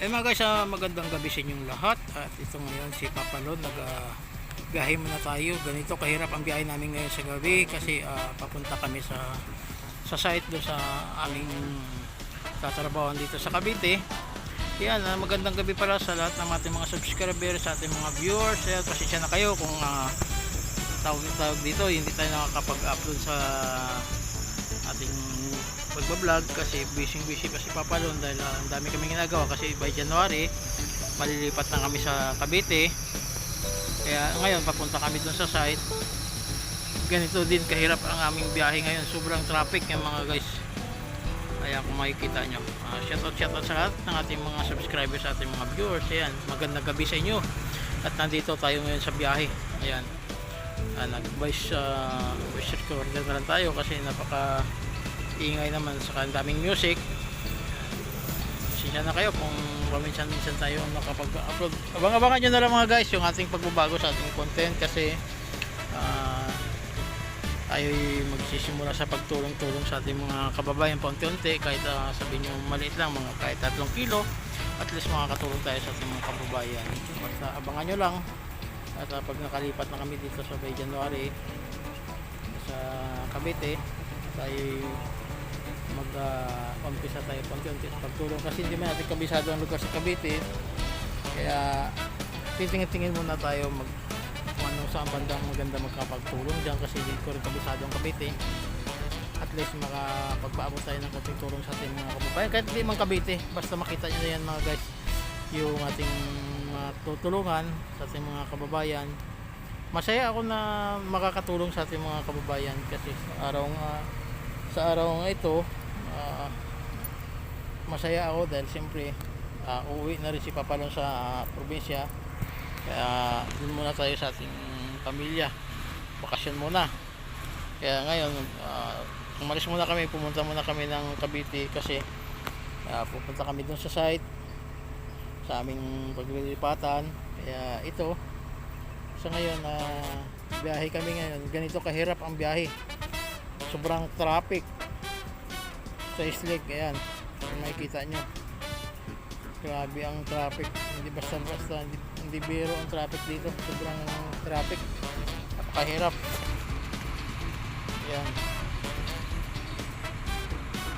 Eh mga guys, ah, magandang gabi sa inyong lahat. At ito ngayon si Papa Lon, nag biyahe muna tayo. Ganito kahirap ang biyahe namin ngayon sa gabi kasi ah, papunta kami sa sa site do sa aming tatrabawan dito sa Cavite. Yan, ah, magandang gabi pala sa lahat ng ating mga subscribers, sa ating mga viewers. Ayan, pasensya na kayo kung ah, tawag, tawag dito, hindi tayo nakakapag-upload sa ating pagbablog kasi busy busy pa si Papa Lon dahil ah, ang dami kaming ginagawa kasi by January malilipat na kami sa Cavite. Kaya ngayon papunta kami dun sa site. Ganito din kahirap ang aming biyahe ngayon. Sobrang traffic yung mga guys. Kaya kung makikita nyo uh, shoutout shoutout sa lahat ng ating mga subscribers sa ating mga viewers. Ayan magandang gabi sa inyo. At nandito tayo ngayon sa biyahe. Ayan. Uh, nag voice uh, voice recorder na lang tayo kasi napaka ingay naman sa daming music. Siya na kayo kung paminsan-minsan tayo nakapag-upload abang-abangan nyo na lang mga guys yung ating pagbabago sa ating content kasi ah, tayo magsisimula sa pagtulong-tulong sa ating mga kababayan paunti-unti kahit uh, sabihin nyo maliit lang mga kahit 3 kilo at least makakatulong tayo sa ating mga kababayan. Basta abangan nyo lang. At ah, pag nakalipat na kami dito sa Bay January sa Cavite tayo mag uh, tayo konti-unti sa pagtulong. Kasi hindi man natin kabisado ang lugar sa Cavite. Kaya titingin-tingin muna tayo mag ano saan bandang maganda magkapagtulong dyan kasi hindi ko rin kabisado ang Cavite. At least makapagpaabot tayo ng konting tulong sa ating mga kababayan. Kahit hindi man Cavite basta makita nyo na yan mga guys yung ating mga tutulungan sa ating mga kababayan. Masaya ako na makakatulong sa ating mga kababayan kasi sa araw nga sa araw ito ah, masaya ako dahil siyempre ah, uuwi na rin si Papalon sa ah, probinsya. Kaya dun muna tayo sa ating pamilya. Bakasyon muna. Kaya ngayon ah, umalis muna kami. Pumunta muna kami ng Cavite kasi ah, pupunta kami dun sa site sa aming paglilipatan. Kaya ito sa ngayon na biyahe kami ngayon. Ganito kahirap ang biyahe. Sobrang traffic sa islig ayan. Kung makikita nyo. Grabe ang traffic. Hindi basta basta hindi, hindi biro ang traffic dito. Sobrang traffic. Napakahirap. Ayan.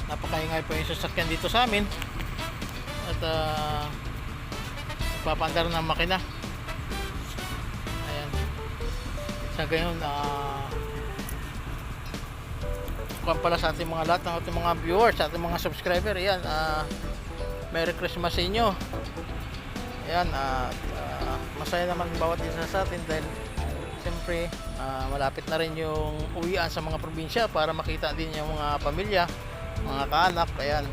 Napakaingay pa yung sasakyan dito sa amin. At uh, nagpapandar ng makina. Ayan. Sa gayon ah kuwan pala sa ating mga lahat ng ating mga viewers, sa ating mga subscriber. Ayan, ah, Merry Christmas sa inyo. Ayan, at ah, masaya naman bawat isa sa atin dahil siyempre ah, malapit na rin yung uwian sa mga probinsya para makita din yung mga pamilya, mga kaanak. Ayan.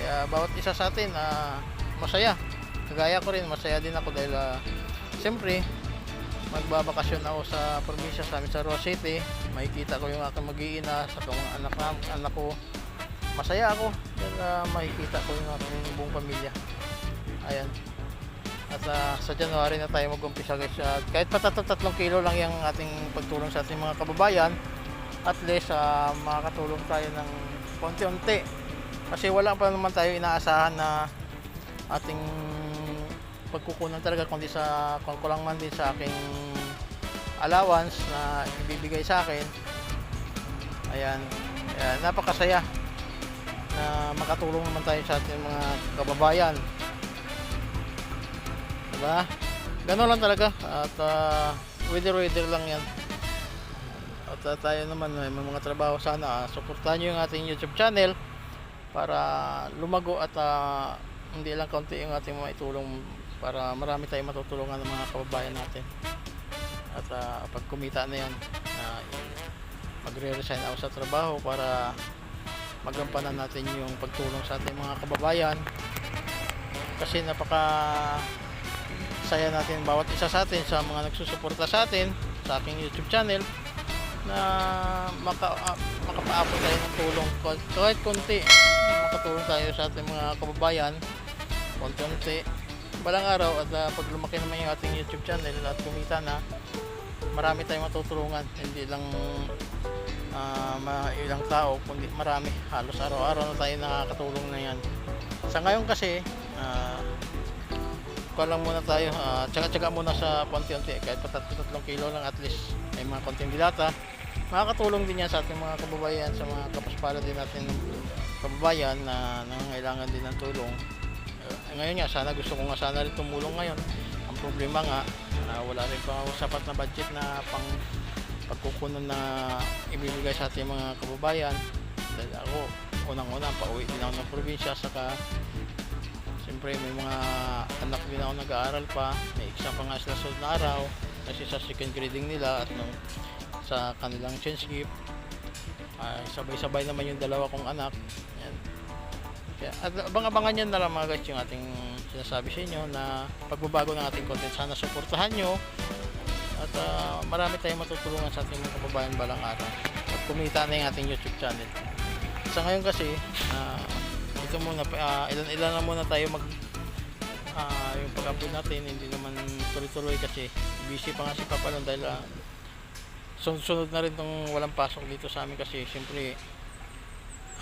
Kaya bawat isa sa atin ah, masaya. Kagaya ko rin, masaya din ako dahil ah, siyempre magbabakasyon ako sa probinsya sa amin sa Roa City makikita ko yung aking mag-iina sa mga anak, na- anak ko. Masaya ako dahil uh, makikita ko yung aking buong pamilya. Ayan. At ah, sa January na tayo mag-umpisa guys. At kahit pa tatlo tatlong kilo lang yung ating pagtulong sa ating mga kababayan at least ah, makakatulong tayo ng konti-unti. Kasi wala pa naman tayo inaasahan na ating pagkukunan talaga kundi sa kung ko lang man din sa aking allowance na ibibigay sa akin. Ayan, ayan napakasaya na makatulong naman tayo sa ating mga kababayan. Diba? Gano'n lang talaga. At uh, weather weather lang yan. At uh, tayo naman may mga trabaho sana. Uh, suportahan nyo yung ating youtube channel para lumago at ah, hindi lang kaunti yung ating mga itulong para marami tayong matutulungan ng mga kababayan natin at ah, pag kumita na yan uh, magre-resign ako sa trabaho para magampanan natin yung pagtulong sa ating mga kababayan. Kasi napaka saya natin bawat isa sa atin sa mga nagsusuporta sa atin sa aking YouTube channel na maka, uh, makapaabot tayo ng tulong. Kahit- konti makatulong tayo sa ating mga kababayan. Konti-unti balang araw at uh, pag lumaki naman yung ating YouTube channel at kumita na marami tayong matutulungan hindi lang ma- ilang tao kundi marami halos araw-araw na tayo nakakatulong na yan sa ngayon kasi ah, kuha lang muna tayo. ah, tsaga-tsaga muna sa konti-unti. Kahit pa tatlo tatlong kilo lang at least may mga konting dilata. Makakatulong din yan sa ating mga kababayan, sa mga kapaspala din natin kababayan na nangangailangan din ng tulong. Eh, ngayon nga, sana gusto ko nga sana rin tumulong ngayon. Ang problema nga, wala rin pa ako sapat na budget na pang pagkukunan na ibibigay sa ating mga kababayan. Dahil ako, unang-una, pauwi din ako ng probinsya, saka siyempre may mga anak din ako nag-aaral pa, may exam pa nga sila na araw, kasi sa second grading nila at nung sa kanilang change gift, ay sabay-sabay naman yung dalawa kong anak. Yan. At abang-abangan nyo na lang mga guys yung ating sinasabi sa inyo na pagbabago ng ating content. Sana suportahan nyo at ah, marami tayong matutulungan sa ating mga kababayan balang araw. At kumita na yung ating YouTube channel. Sa ngayon kasi, ah, ito muna, ah, ilan-ilan na muna tayo mag ah, yung pag-upload natin, hindi naman tuloy-tuloy kasi busy pa nga si Papa nun dahil ah, sunod-sunod na rin tong walang pasok dito sa amin kasi siyempre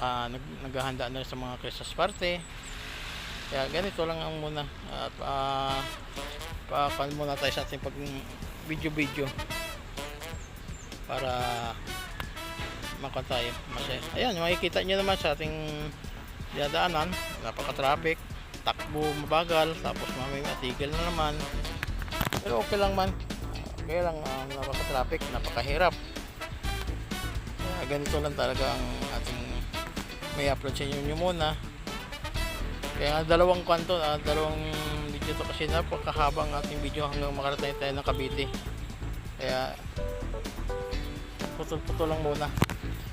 ah, nag, naghahanda na sa mga Christmas party. Kaya ganito lang ang muna. At uh, pa muna tayo sa ating pag video-video para makon tayo masaya. Ayan, makikita nyo naman sa ating dadaanan, napaka-traffic, takbo mabagal, tapos mamaya matigil na naman. Pero okay lang man. Kaya lang um, napaka-traffic, napakahirap. Kaya ganito lang talaga ang may upload sa inyo nyo muna. Kaya dalawang kanto, ah, dalawang video to kasi napakahabang ating video hanggang makarating tayo ng Cavite. Kaya putol-putol lang muna.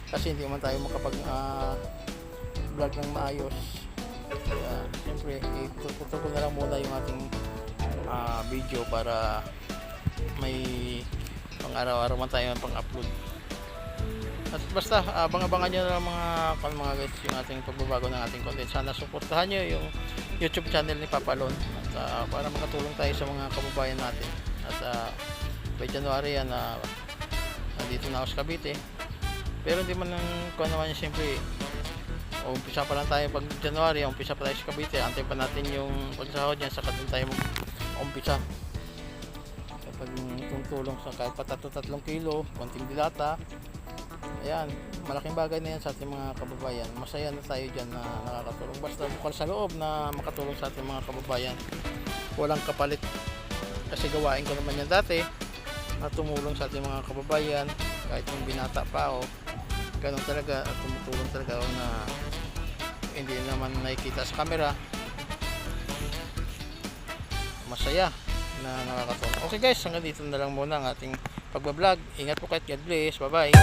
Kasi hindi man tayo makapag ah, vlog ng maayos. Kaya siyempre, iputol-putol ko na lang muna yung ating ah, video para may pang araw-araw man tayo pang upload. At basta abang-abangan na lang mga kan mga guys yung ating pagbabago ng ating content. Sana suportahan nyo yung YouTube channel ni Papa Lon at ah, para makatulong tayo sa mga kababayan natin. At uh, by January yan na nandito na ako sa Cavite. Pero hindi man ang kuha naman siyempre umpisa pa lang tayo pag January, umpisa pa tayo sa Cavite. Antay pa natin yung pagsahod niya saka doon tayo umpisa kapag tumutulong sa kahit pa tatlo tatlong kilo, konting dilata, ayan, malaking bagay na yan sa ating mga kababayan. Masaya na tayo dyan na nakakatulong. Basta bukal sa loob na makatulong sa ating mga kababayan. Walang kapalit. Kasi gawain ko naman yan dati na tumulong sa ating mga kababayan kahit yung binata pa ako. Ganun talaga at tumutulong talaga ako na hindi naman nakikita sa camera. Masaya na nakakatulong. Okay guys, hanggang dito na lang muna ang ating pagbablog. Ingat po kayo. God bless. Bye-bye.